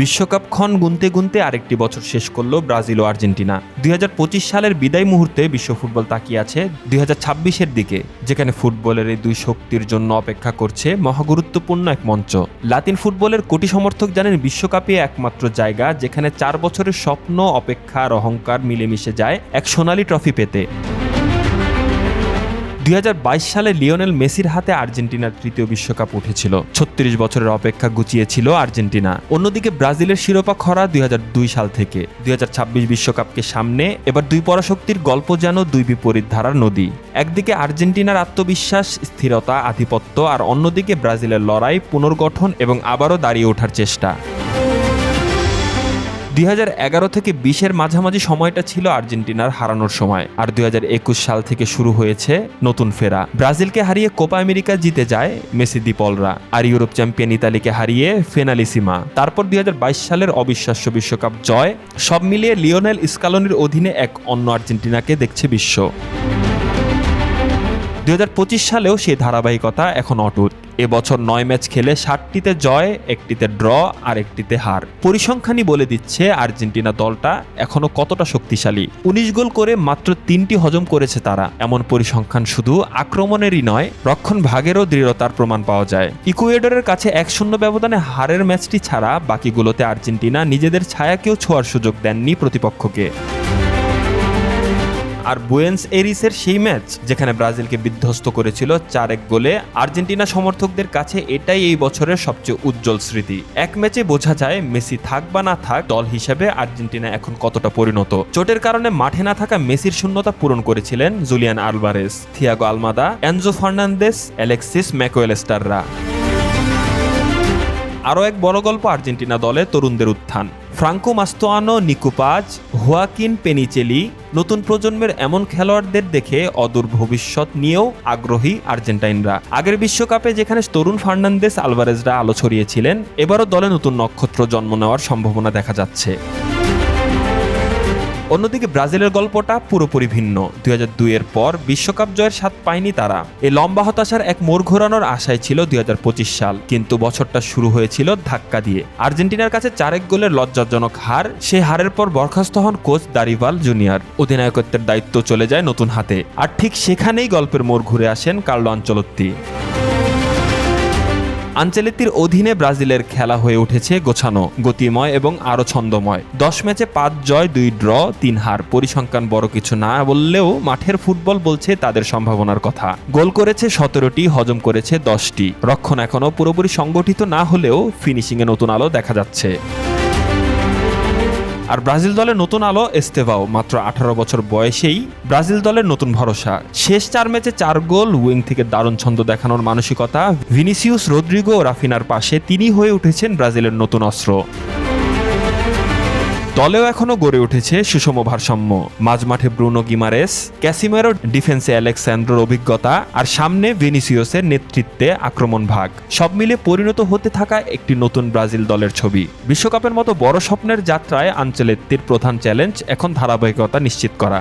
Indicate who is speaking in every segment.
Speaker 1: বিশ্বকাপ ক্ষণ গুনতে গুনতে আরেকটি বছর শেষ করল ব্রাজিল ও আর্জেন্টিনা। দুই হাজার পঁচিশ সালের বিদায় মুহূর্তে বিশ্ব ফুটবল তাকিয়ে আছে দুই হাজার দিকে, যেখানে ফুটবলের এই দুই শক্তির জন্য অপেক্ষা করছে মহাগুরুত্বপূর্ণ এক মঞ্চ। লাতিন ফুটবলের কোটি সমর্থক জানেন বিশ্বকাপে একমাত্র জায়গা, যেখানে চার বছরের স্বপ্ন, অপেক্ষা আর অহংকার মিলেমিশে যায় এক সোনালি ট্রফি পেতে। দুই হাজার বাইশ সালে লিওনেল মেসির হাতে আর্জেন্টিনার তৃতীয় বিশ্বকাপ উঠেছিল। ছত্রিশ বছরের অপেক্ষা গুছিয়েছিল আর্জেন্টিনা। অন্যদিকে ব্রাজিলের শিরোপা খরা দুই হাজার দুই সাল থেকে। দুই বিশ্বকাপকে সামনে, এবার দুই পরাশক্তির গল্প যেন দুই বিপরীত ধারার নদী। একদিকে আর্জেন্টিনার আত্মবিশ্বাস, স্থিরতা, আধিপত্য, আর অন্যদিকে ব্রাজিলের লড়াই, পুনর্গঠন এবং আবারও দাঁড়িয়ে ওঠার চেষ্টা। দুই হাজার এগারো থেকে বিশের মাঝামাঝি সময়টা ছিল আর্জেন্টিনার হারানোর সময়। আর দুই হাজার একুশ সাল থেকে শুরু হয়েছে নতুন ফেরা। ব্রাজিলকে হারিয়ে কোপা আমেরিকা জিতে যায় মেসি দিপলরা আর ইউরোপ চ্যাম্পিয়ন ইতালিকে হারিয়ে ফেনালিসিমা। তারপর দুই হাজার বাইশ সালের অবিশ্বাস্য বিশ্বকাপ জয়। সব মিলিয়ে লিওনেল স্কালনির অধীনে এক অন্য আর্জেন্টিনাকে দেখছে বিশ্ব। দুই হাজার পঁচিশ সালেও সেই ধারাবাহিকতা এখন অটুট। এবছর নয় ম্যাচ খেলে ষাটটিতে জয়, একটিতে ড্র আর একটিতে হার। পরিসংখ্যানই বলে দিচ্ছে আর্জেন্টিনা দলটা এখনও কতটা শক্তিশালী। উনিশ গোল করে মাত্র তিনটি হজম করেছে তারা। এমন পরিসংখ্যান শুধু আক্রমণেরই নয়, রক্ষণ ভাগেরও দৃঢ়তার প্রমাণ পাওয়া যায়। ইকুয়েডরের কাছে এক শূন্য ব্যবধানে হারের ম্যাচটি ছাড়া বাকিগুলোতে আর্জেন্টিনা নিজেদের ছায়াকেও ছোঁয়ার সুযোগ দেননি প্রতিপক্ষকে। আর বুয়েন্স এরিসের সেই ম্যাচ যেখানে ব্রাজিলকে বিধ্বস্ত করেছিল চার এক গোলে, আর্জেন্টিনা সমর্থকদের কাছে এটাই এই বছরের সবচেয়ে উজ্জ্বল স্মৃতি। এক ম্যাচে বোঝা যায় মেসি থাক বা না থাক, দল হিসেবে আর্জেন্টিনা এখন কতটা পরিণত। চোটের কারণে মাঠে না থাকা মেসির শূন্যতা পূরণ করেছিলেন Julian Alvarez, Thiago Almada, Enzo Fernandez, Alexis ম্যাকোয়েলেস্টাররা। আরও এক বড় গল্প আর্জেন্টিনা দলে তরুণদের উত্থান। ফ্রাঙ্কো মাস্তোয়ানো নিকোপাজ হুয়াকিন পেনিচেলি নতুন প্রজন্মের এমন খেলোয়াড়দের দেখে অদূর ভবিষ্যৎ নিয়েও আগ্রহী আর্জেন্টাইনরা। আগের বিশ্বকাপে যেখানে তরুণ ফার্নান্দেস আলভারেজরা আলো ছড়িয়েছিলেন, এবারও দলে নতুন নক্ষত্র জন্ম নেওয়ার সম্ভাবনা দেখা যাচ্ছে। অন্যদিকে ব্রাজিলের গল্পটা পুরোপুরি ভিন্ন। দুই এর পর বিশ্বকাপ জয়ের স্বাদ পায়নি তারা। এই লম্বা হতাশার এক মোড় ঘোরানোর আশায় ছিল দুই হাজার পঁচিশ সাল, কিন্তু বছরটা শুরু হয়েছিল ধাক্কা দিয়ে। আর্জেন্টিনার কাছে চারেক গোলের লজ্জাজনক হার সেই হারের পর বরখাস্ত হন কোচ দারিভাল জুনিয়র। অধিনায়কত্বের দায়িত্ব চলে যায় নতুন হাতে। আর ঠিক সেখানেই গল্পের মোড় ঘুরে আসেন কার্লো আঞ্চলত্তি। আঞ্চলিতির অধীনে ব্রাজিলের খেলা হয়ে উঠেছে গোছানো, গতিময় এবং আরও ছন্দময়। দশ ম্যাচে পাঁচ জয়, দুই ড্র, তিন হার, পরিসংখ্যান বড় কিছু না বললেও মাঠের ফুটবল বলছে তাদের সম্ভাবনার কথা। গোল করেছে সতেরোটি, হজম করেছে দশটি। রক্ষণ এখনও পুরোপুরি সংগঠিত না হলেও ফিনিশিংয়ে নতুন আলো দেখা যাচ্ছে। আর ব্রাজিল দলের নতুন আলো এস্তেভাও মাত্র আঠারো বছর বয়সেই ব্রাজিল দলের নতুন ভরসা। শেষ চার ম্যাচে চার গোল, উইং থেকে দারুণ ছন্দ দেখানোর মানসিকতা, ভিনিসিউস রোদ্রিগো রাফিনার পাশে তিনি হয়ে উঠেছেন ব্রাজিলের নতুন অস্ত্র। দলেও এখনও গড়ে উঠেছে সুষম ভারসাম্য। মাঝমাঠে ব্রুনো গিমারেস, ক্যাসিমেরো ডিফেন্সে অ্যালেক্সান্ড্রোর অভিজ্ঞতা আর সামনে ভেনিসিওসের নেতৃত্বে আক্রমণ ভাগ। সব মিলে পরিণত হতে থাকা একটি নতুন ব্রাজিল দলের ছবি। বিশ্বকাপের মতো বড় স্বপ্নের যাত্রায় আঞ্চলেত্তির প্রধান চ্যালেঞ্জ এখন ধারাবাহিকতা নিশ্চিত করা।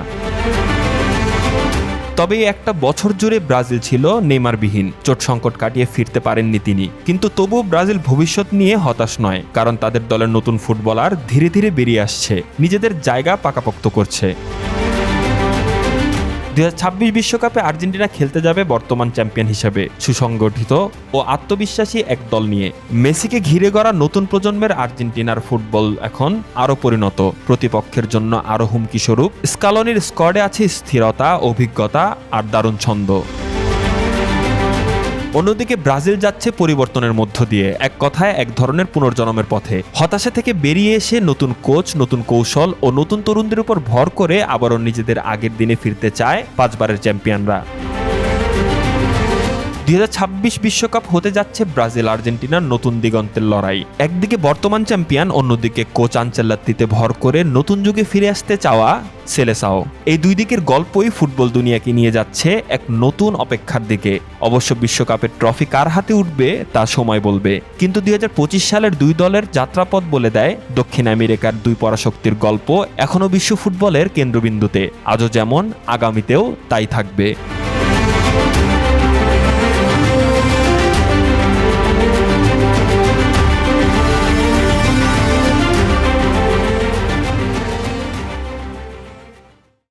Speaker 1: তবে একটা বছর জুড়ে ব্রাজিল ছিল নেইমারবিহীন। চোট সংকট কাটিয়ে ফিরতে পারেননি তিনি। কিন্তু তবুও ব্রাজিল ভবিষ্যৎ নিয়ে হতাশ নয়, কারণ তাদের দলের নতুন ফুটবলার ধীরে ধীরে বেরিয়ে আসছে। নিজেদের জায়গা পাকাপোক্ত করছে। দুই বিশ্বকাপে আর্জেন্টিনা খেলতে যাবে বর্তমান চ্যাম্পিয়ন হিসেবে। সুসংগঠিত ও আত্মবিশ্বাসী এক দল নিয়ে। মেসিকে ঘিরে গড়া নতুন প্রজন্মের আর্জেন্টিনার ফুটবল এখন আরও পরিণত। প্রতিপক্ষের জন্য আরও হুমকি স্বরূপ, স্কালনির স্কোয়াডে আছে স্থিরতা, অভিজ্ঞতা আর দারুণ ছন্দ। অন্যদিকে ব্রাজিল যাচ্ছে পরিবর্তনের মধ্য দিয়ে। এক কথায়, এক ধরনের পুনর্জন্মের পথে। হতাশা থেকে বেরিয়ে এসে নতুন কোচ, নতুন কৌশল ও নতুন তরুণদের উপর ভর করে আবারও নিজেদের আগের দিনে ফিরতে চায় পাঁচবারের চ্যাম্পিয়নরা। দুই বিশ্বকাপ হতে যাচ্ছে ব্রাজিল, আর্জেন্টিনার নতুন দিগন্তের লড়াই। একদিকে বর্তমান চ্যাম্পিয়ন, অন্যদিকে কোচ আঞ্চেল্লাত্তিতে ভর করে নতুন যুগে ফিরে আসতে চাওয়া সেলেসাও। এই দুই দিকের গল্পই ফুটবল দুনিয়াকে নিয়ে যাচ্ছে এক নতুন অপেক্ষার দিকে। অবশ্য বিশ্বকাপের ট্রফি কার হাতে উঠবে তা সময় বলবে। কিন্তু দুই হাজার পঁচিশ সালের দুই দলের যাত্রাপথ বলে দেয়, দক্ষিণ আমেরিকার দুই পরাশক্তির গল্প এখনও বিশ্ব ফুটবলের কেন্দ্রবিন্দুতে। আজও যেমন, আগামীতেও তাই থাকবে।